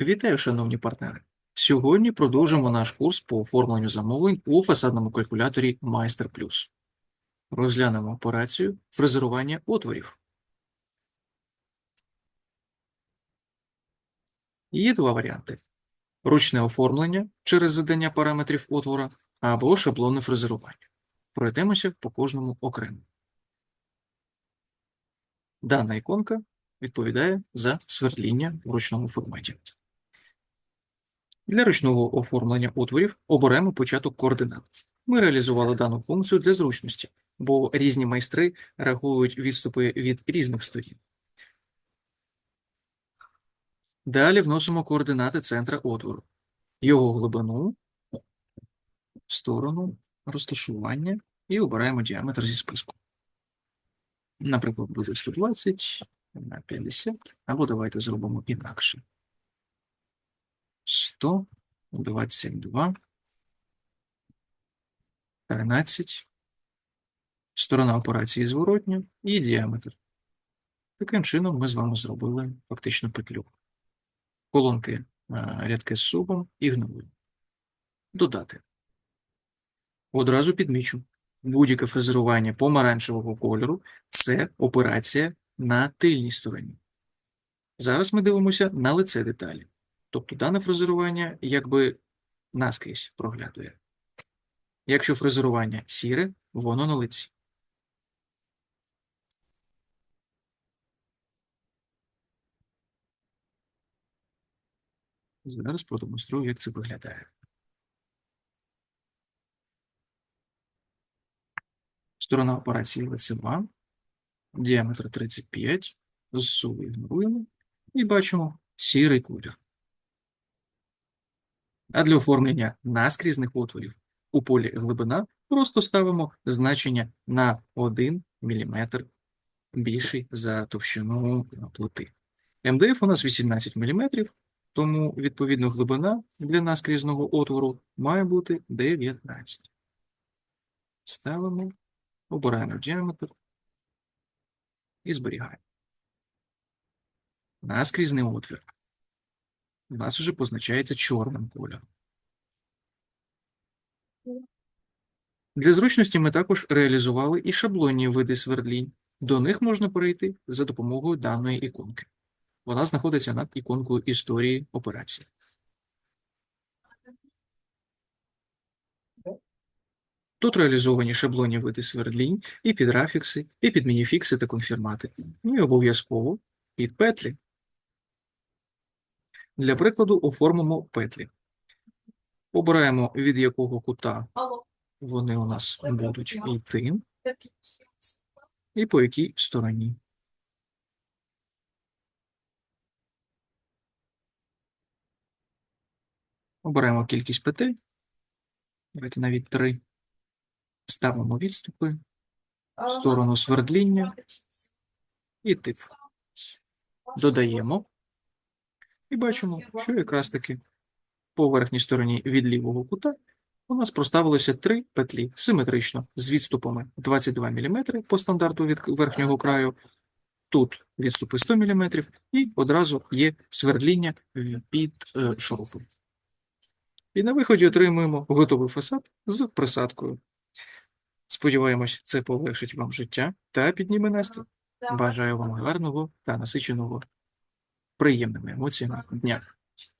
Вітаю, шановні партнери! Сьогодні продовжимо наш курс по оформленню замовлень у фасадному калькуляторі Майстер Плюс. Розглянемо операцію фрезерування отворів. Є два варіанти: ручне оформлення через задання параметрів отвора або шаблонне фрезерування. Пройдемося по кожному окремо. Дана іконка відповідає за свердління в ручному форматі. Для ручного оформлення отворів оберемо початок координат. Ми реалізували дану функцію для зручності, бо різні майстри рахують відступи від різних сторін. Далі вносимо координати центра отвору, його глибину, сторону, розташування і обираємо діаметр зі списку. Наприклад, буде 120 на 50, або давайте зробимо інакше. 122, 13, сторона операції зворотня і діаметр. Таким чином ми з вами зробили фактично петлю. Колонки е, рядки з субом і. Додати. Одразу підмічу. Будь-яке фрезерування помаранчевого кольору – це операція на тильній стороні. Зараз ми дивимося на лице деталі. Тобто дане фрезерування якби наскрізь проглядує. Якщо фрезерування сіре, воно на лиці. Зараз продемонструю, як це виглядає. Сторона операції лицева, діаметр 35, зсув ігноруємо і бачимо сірий колір. А для оформлення наскрізних отворів у полі глибина просто ставимо значення на 1 мм більший за товщину плити. МДФ у нас 18 мм, тому відповідно глибина для наскрізного отвору має бути 19. Ставимо, обираємо діаметр і зберігаємо. Наскрізний отвір у нас вже позначається чорним кольором. Для зручності ми також реалізували і шаблонні види свердлінь. До них можна перейти за допомогою даної іконки. Вона знаходиться над іконкою історії операції. Тут реалізовані шаблонні види свердлінь і під графікси, і під мініфікси та конфірмати, ну і обов'язково під петлі. Для прикладу оформимо петлі. Обираємо, від якого кута вони у нас будуть йти, і по якій стороні. Обираємо кількість петель. Давайте навіть три. Ставимо відступи, сторону свердління і тип. Додаємо. І бачимо, що якраз таки по верхній стороні від лівого кута у нас проставилося три петлі симетрично з відступами 22 мм по стандарту від верхнього краю. Тут відступи 100 мм і одразу є свердління під е, шурупом. І на виході отримуємо готовий фасад з присадкою. Сподіваємось, це полегшить вам життя та підніме настрій. Бажаю вам гарного та насиченого приємними емоціями дня.